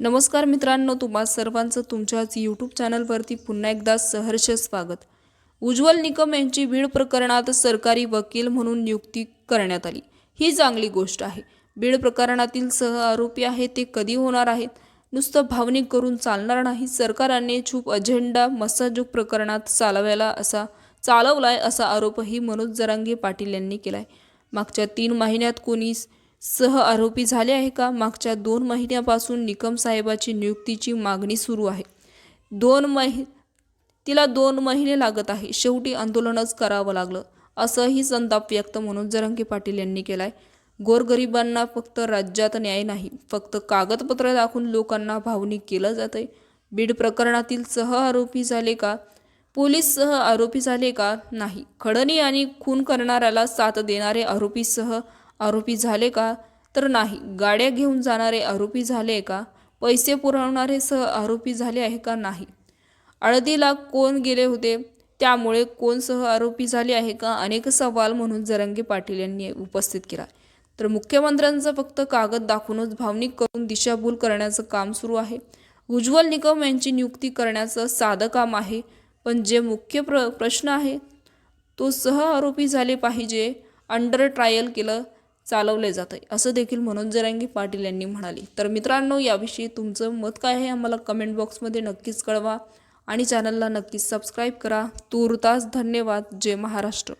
नमस्कार मित्रांनो तुम्हा सर्वांचं तुमच्याच यूट्यूब चॅनलवरती पुन्हा एकदा सहर्ष स्वागत. उज्ज्वल निकम यांची बीड प्रकरणात सरकारी वकील म्हणून नियुक्ती करण्यात आली. ही चांगली गोष्ट आहे. बीड प्रकरणातील सह आरोपी आहे ते कधी होणार आहेत? नुसतं भावनिक करून चालणार नाही सरकारने छूप अजेंडा मसाजूक प्रकरणात चालवायला असा चालवलाय असा आरोपही मनोज जरांगे पाटील यांनी केलाय. मागच्या तीन महिन्यात कोणीच सह आरोपी झाले आहे का? मागच्या दोन महिन्यापासून निकम साहेबाची नियुक्तीची मागणी सुरू आहे. दोन महि तिला दोन महिने लागत आहे. शेवटी आंदोलनच करावं लागलं. असंही संताप व्यक्त म्हणून जरंगे पाटील यांनी केलाय. गोरगरिबांना फक्त राज्यात न्याय नाही फक्त कागदपत्र दाखवून लोकांना भावनिक केलं जातंय. बीड प्रकरणातील सह आरोपी झाले का? पोलीस सह आरोपी झाले का? नाही. खडणी आणि खून करणाऱ्याला साथ देणारे आरोपी सह आरोपी झाले का? तर नाही. गाड्या घेऊन जाणारे आरोपी झाले का? पैसे पुरवणारे सह आरोपी झाले आहे का नाही? हळदीला कोण गेले होते? त्यामुळे कोण सह आरोपी झाले आहे का? अनेक सवाल म्हणून जरंगे पाटील यांनी उपस्थित केला. तर मुख्यमंत्र्यांचं फक्त कागद दाखवूनच भावनिक करून दिशाभूल करण्याचं काम सुरू आहे. उज्ज्वल निकम यांची नियुक्ती करण्याचं साधं काम आहे. पण जे मुख्य प्र प्रश्न आहे तो सह आरोपी झाले पाहिजे. अंडर ट्रायल केलं. चालवले जातं असं देखील मनोज जरांगी पाटील यांनी म्हणाले. तर मित्रांनो याविषयी तुमचं मत काय आहे आम्हाला कमेंट बॉक्समध्ये नक्कीच कळवा आणि चॅनलला नक्कीच सबस्क्राईब करा. तूर्तास धन्यवाद. जय महाराष्ट्र.